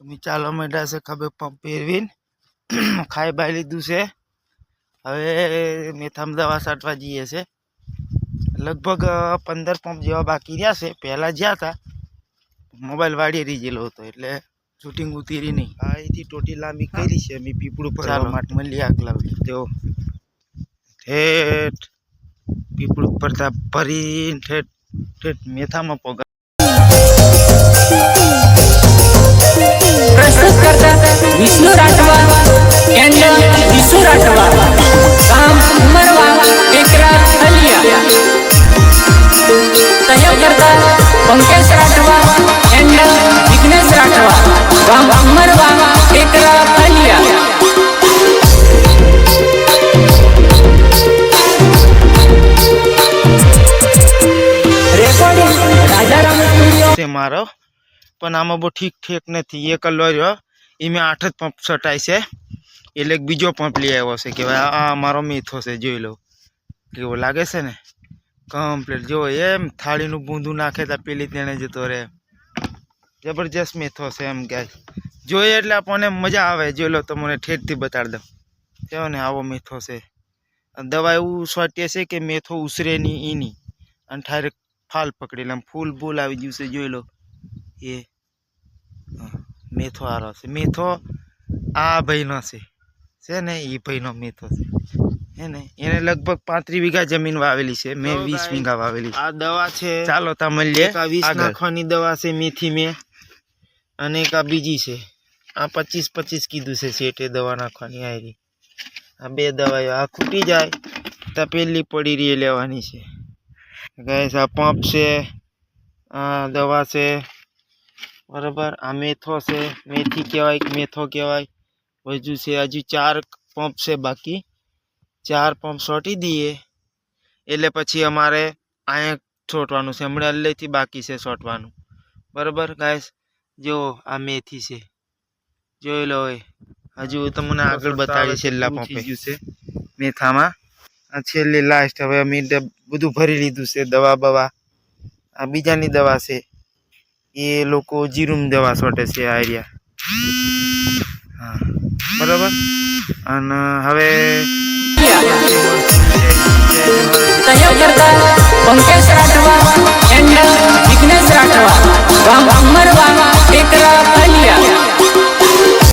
તમે ચાલો મેડા છે ખભે પંપ પહેરવીને. ખાઈ બાઈ લીધું છે. હવે મેથામ દવા સાટવા જઈએ છે. લગભગ પંદર પંપ જેવા બાકી રહ્યા છે. પહેલાં જ્યાં હતા મોબાઈલ વાળી રહી ગયેલો હતો એટલે શૂટિંગ ઉતરી નહીં. અહીંથી ટોટી લાંબી કરી છે. મેં પીપળું ચાલો માટે. મળી આગ લાવી તેઓ ઠેઠ પીપળું પડતા ભરી ઠેઠ ઠેઠ મેથામાં પગ પંકેશ રાઠવા એન્ડ વિઘ્નેશ રાઠવા ગામ અમરવા ટેકરા પાલિયા મારો, પણ આમાં બહુ ઠીક ઠીક નથી. એક રહ્યો. એ મેં આઠ જ પંપ સટાય છે. એટલે બીજો પંપ લઈ આવ્યો છે. કે આ મારો મીઠો છે, જોઈ લો. કેવો લાગે છે ને? કમ્પ્લીટ જો એમ થાળીનું બૂંદું નાખે તો પેલી તેણે જતો રહે. જબરજસ્ત મેથો છે એમ કે જોઈએ એટલે આપણને મજા આવે. જોઈ લો, તમને ઠેઠથી બતાડી દઉં. કેવો ને આવો મેથો છે. દવા એવું સ્વાટ્ય છે કે મેથો ઉસરે નહીં એની અને ઠારે ફાલ પકડેલા ફૂલ બૂલ આવી ગયું છે, જોઈ લો. એ મેથો આરો છે. મેથો આ ભાઈનો છે. છે ને એ ભાઈનો મેથો છે. હે ને? એને લગભગ પાંત્રીસ વીઘા જમીન વાવેલી છે. મેં વીસ વીઘા વાવેલી આ દવા છે. ચાલો તા મળીએ આ વીસ નાખવાની દવા છે મેથી મેં. અને એક આ બીજી છે. આ પચીસ પચીસ કીધું છે શેઠે દવા નાખવાની આયરી. આ બે દવાઓ આ ખૂટી જાય તો પેલી પડી રહી લેવાની છે. ગેસ આ પંપ છે આ દવા છે. બરાબર? આ મેથો છે. મેથી કહેવાય મેથો કહેવાય. હજુ છે. હજુ ચાર પંપ છે બાકી. ચાર પંપ છોટી દઈએ. એટલે પછી અમારે અહીંયા છોટવાનું છે. હમણાં અલ્લેથી બાકી છે છોટવાનું બરાબર ગાઈસ જો આ મેથી છે. જોઈ લો હજુ તમને આગળ બતાવી છેલ્લા પંપે. છે. મેથામાં. આ છેલ્લી લાસ્ટ હવે અમે બધું ભરી લીધું છે દવા બવા. આ બીજાની દવા છે. એ લોકો જીરુમ દવા છોટે છે આ એરિયા હા. બરાબર? અને હવે Yeah.